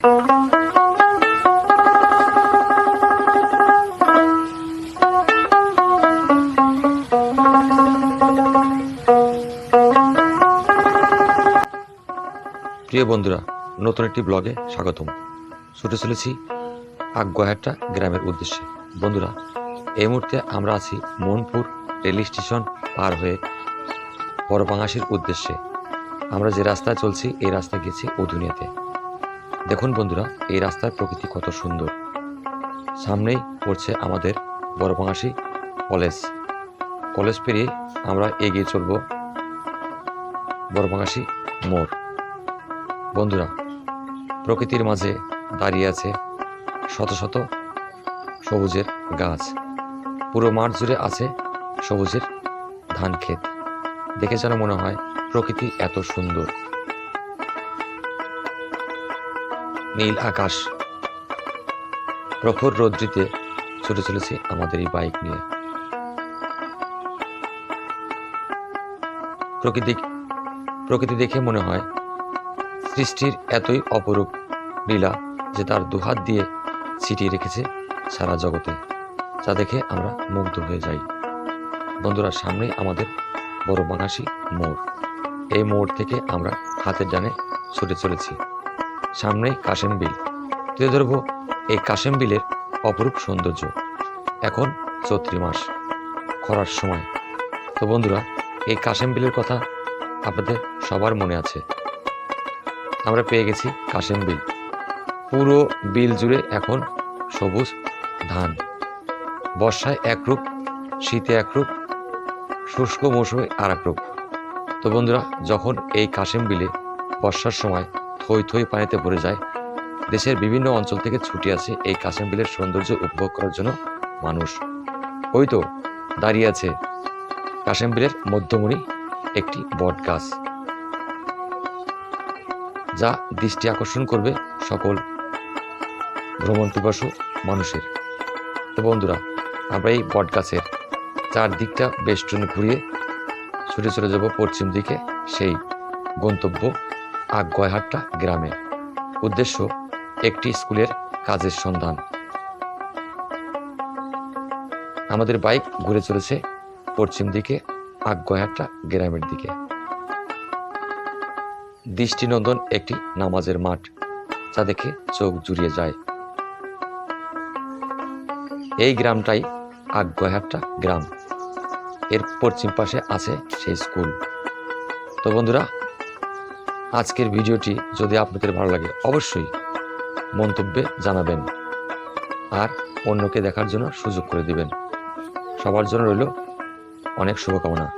প্রিয় বন্ধুরা, নতুন একটি ব্লগে স্বাগতম। ছুটে চলেছি আকগয়াটা গ্রামের উদ্দেশ্যে। বন্ধুরা, এই মুহূর্তে আমরা আছি মনপুর রেল স্টেশন পার হয়ে বড়বাঙাসির উদ্দেশ্যে। আমরা যে রাস্তায় চলছি, এই রাস্তা গেছি উধুনিয়াতে দেখুন বন্ধুরা, এই রাস্তার প্রকৃতি কত সুন্দর। সামনেই পড়ছে আমাদের বড়বাঙাসি কলেজ। কলেজ পেরিয়ে আমরা এগিয়ে চলব বড়বাঙাসি মোড়। বন্ধুরা, প্রকৃতির মাঝে দাঁড়িয়ে আছে শত শত সবুজের গাছ। পুরো মাঠ জুড়ে আছে সবুজের ধান ক্ষেত দেখে যেন মনে হয় প্রকৃতি এত সুন্দর। নীল আকাশ। প্রখর রৌদ্রিতে ছুটে চলেছে আমাদের এই বাইক নিয়ে। প্রকৃতি প্রকৃতি দেখে মনে হয় সৃষ্টির এতই অপরূপ লীলা যে তার দুহাত দিয়ে ছিটিয়ে রেখেছে সারা জগতে যা দেখে আমরা মুগ্ধ হয়ে যাই। বন্ধুরা, সামনেই আমাদের বড় বাঙাসি মোড়। এই মোড় থেকে আমরা হাতের ডানে ছুটে চলেছি। সামনেই কাশেম বিল। তুলে ধরবো এই কাশেম বিলের অপরূপ সৌন্দর্য। এখন চৈত্রি মাস, খরার সময়। তো বন্ধুরা, এই কাশেম বিলের কথা আপনাদের সবার মনে আছে। আমরা পেয়ে গেছি কাশেম বিল। পুরো বিল জুড়ে এখন সবুজ ধান। বর্ষায় একরূপ, শীতে একরূপ, শুষ্ক মৌসুমে আর এক রূপ তো বন্ধুরা, যখন এই কাশেম বিলে বর্ষার সময় থই থই পানিতে ভরে যায়। দেশের বিভিন্ন অঞ্চল থেকে ছুটে আসে এই কাশেম বিলের সৌন্দর্য উপভোগ করার জন্য মানুষ। ওই তো দাঁড়িয়ে আছে কাশেম বিলের মধ্যমণি একটি বট গাছ। যা দৃষ্টি আকর্ষণ করবে সকল ভ্রমণ পিপাসু মানুষের। তো বন্ধুরা, আমরা এই বট গাছের চারদিকটা বেষ্টন ঘুরিয়ে ছুটে চলে যাব পশ্চিম দিকে। সেই গন্তব্য আগগয়হাট্টা গ্রামে। উদ্দেশ্য, একটি স্কুলের কাজের সন্ধান। আমাদের বাইক ঘুরে চলেছে পশ্চিম দিকে আগগয়হাট্টা গ্রামের দিকে। দৃষ্টিনন্দন একটি নামাজের মাঠ, যা দেখে চোখ জুড়িয়ে যায়। এই গ্রামটাই আগগয়াহাট্টা গ্রাম। এর পশ্চিম পাশে আছে সেই স্কুল। তো বন্ধুরা আজকের ভিডিওটি যদি আপনাদের ভালো লাগে, অবশ্যই মন্তব্যে জানাবেন আর অন্যকে দেখার জন্য সুযোগ করে দিবেন। সবার জন্য রইল অনেক শুভকামনা।